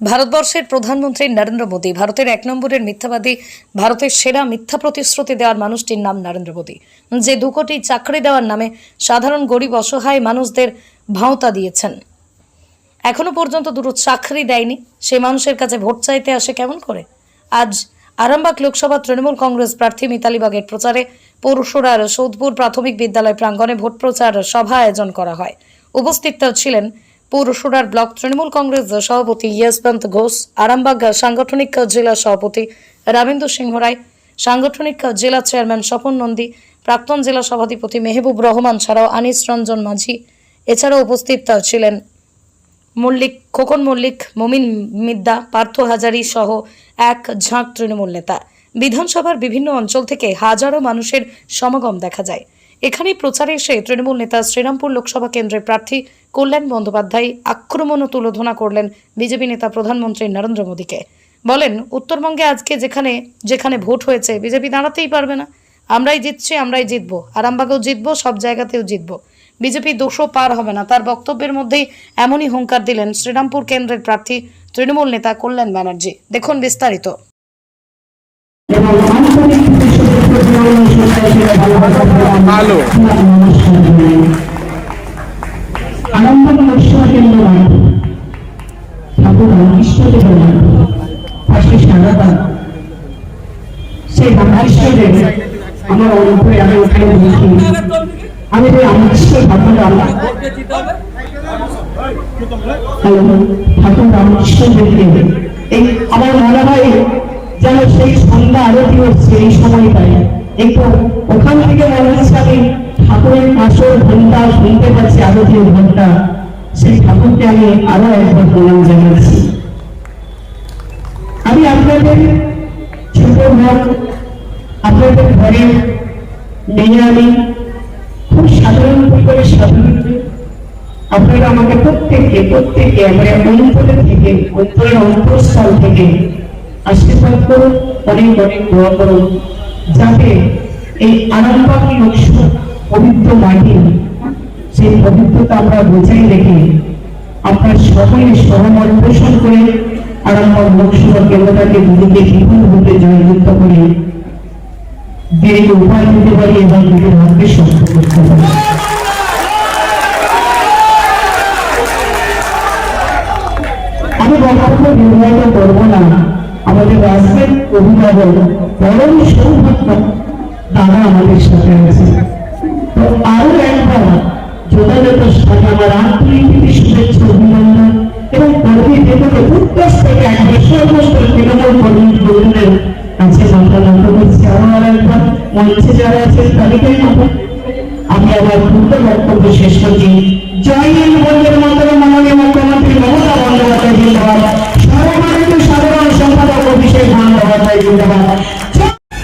ভারতবর্ষের প্রধানমন্ত্রী নরেন্দ্র মোদী ভারতের এক নম্বরের মিথ্যাবাদী, ভারতের সেরা মিথ্যা প্রতিশ্রুতি দেওয়ার মানুষটির নাম নরেন্দ্র মোদী। যে দু কোটি চাকরি দেওয়ার নামে সাধারণ গরিব অসহায় মানুষদের ভাঁওতা দিয়েছেন। এখনও পর্যন্ত দুটো চাকরি দেয়নি। সেই মানুষের কাছে ভোট চাইতে আসে কেমন করে? আজ আরামবাগ লোকসভা তৃণমূল কংগ্রেস প্রার্থী মিতালি বাগের প্রচারে পৌরসরার সৌদপুর প্রাথমিক বিদ্যালয় প্রাঙ্গণে ভোট প্রচার সভা আয়োজন করা হয়। উপস্থিত ছিলেন পৌরসরার ব্লক তৃণমূল কংগ্রেস সভাপতি ইয়সবন্ত ঘোষ, আরামবাগ সাংগঠনিক জেলা সভাপতি রামেন্দ্র সিংহ রায়, সাংগঠনিক জেলা চেয়ারম্যান স্বপন নন্দী, প্রাক্তন জেলা সভাধিপতি মেহবুব রহমান ছাড়াও আনিস রঞ্জন মাঝি। এছাড়াও উপস্থিত ছিলেন মল্লিক, খোকন মল্লিক, মমিন মিদ্দা, পার্থ হাজারি সহ এক ঝাঁক তৃণমূল নেতা। বিধানসভার বিভিন্ন অঞ্চল থেকে হাজারো মানুষের সমাগম দেখা যায়। এখানে প্রচারে এসে তৃণমূল নেতা শ্রীরামপুর লোকসভা কেন্দ্রের প্রার্থী কল্যাণ বন্দ্যোপাধ্যায় আক্রমণ ও তুলোধনা করলেন বিজেপি নেতা প্রধানমন্ত্রী নরেন্দ্র মোদীকে। বলেন, উত্তরবঙ্গে আজকে যেখানে যেখানে ভোট হয়েছে, বিজেপি দাঁড়াতেই পারবে না। আমরাই জিতছি, আমরাই জিতবো। আরামবাগেও জিতবো, সব জায়গাতেও জিতবো। বিজেপি দোষও পার হবে না। তার বক্তব্যের মধ্যেই এমনই হুঙ্কার দিলেন শ্রীরামপুর কেন্দ্রের প্রার্থী তৃণমূল নেতা কল্যাণ ব্যানার্জি। দেখুন বিস্তারিত। ভালো। আনন্দ কেন্দ্র ঠাকুর সেই আমার আমি ওখানে দেখি আমি ওই ঠাকুর রাম ঠাকুর আমার মনে হয় যেন সেই সন্ধ্যা আরতি হচ্ছে এই সময়টায় একটু ওখান থেকে মনে হচ্ছে আমি ঠাকুরের আসল ঘণ্টা শুনতে পাচ্ছি আরতির ঘণ্টা সেই ঠাকুরকে আমি আরও একবার প্রণাম জানাচ্ছি। আমি আপনাদের ছোট ভাব আপনাদের ঘরে মেয়ে আমি খুব সাধারণ পরিবারের সাধারণ আপনারা আমাকে প্রত্যেককে প্রত্যেককে আমরা অন্তরে থেকে, অন্তরের অন্তঃস্থল থেকে আশীর্বাদ করুন, অনেক অনেক দোয়া করুন। যাতে এই আরামবাগ লোকসভা পবিত্র মাটি সেই পবিত্রতা আমরা বজায় রেখে আপনার সকলে সহমত পোষণ করে আরামবাগ লোকসভা কেন্দ্রটাকে দিদিকে জয়যুক্ত করে উপায় পারি এবং হাতকে শক্ত করতে পারি। আমি বক্তব্য করব না। আমাদের রাষ্ট্রের অভিভাবক পরম সৌভাগ্য তারা আমাদের সাথে আছে। তো আরও একবার যোগাযোগের সাথে আমার আন্তরিক শুভেচ্ছা অভিনন্দন এবং কর্মী দেবকে উৎকর্ষ থেকে একবার সর্বস্ত তৃণমূল কর্মী বন্ধুদের কাছে মাথা নত করছি আরও আর একবার মঞ্চে যারা আছেন তাদেরকে মাথা আমি আমার পূর্ণ বক্তব্য শেষ করছি। জয় হিন্দ বন্ধের মাধ্যমে মাননীয় মুখ্যমন্ত্রী মমতা বন্দ্যোপাধ্যায়, জিন্দাবাদ। সর্বভারতীয় সাধারণ সম্পাদক অভিষেক বন্দ্যোপাধ্যায়, জিন্দাবাদ।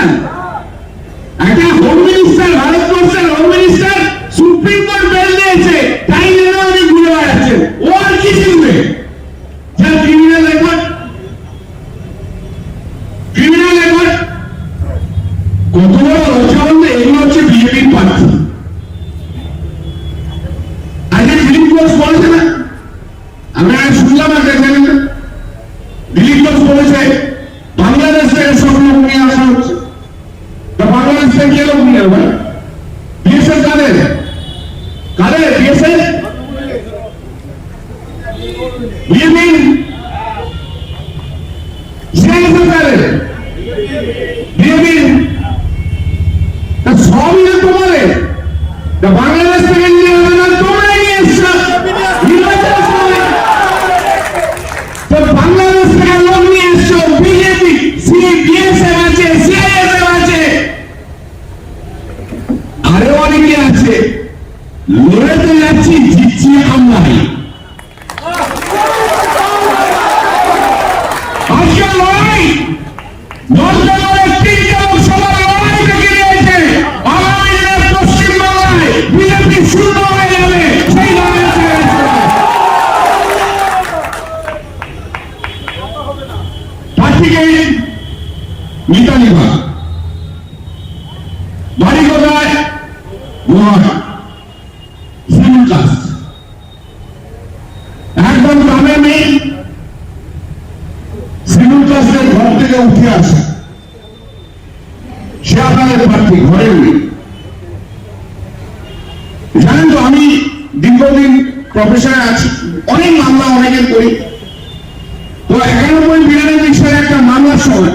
না really বাড়ি কোথায় একদম গ্রামের মেয়ে ঘর থেকে উঠে আসে। সে আপনাদের প্রার্থী ঘরের জানেন তো, আমি দীর্ঘদিন প্রফেসরে আছি, অনেক মামলা অনেকের করি। তো একানব্বই বিরানব্বই সালে একটা মামলার সময়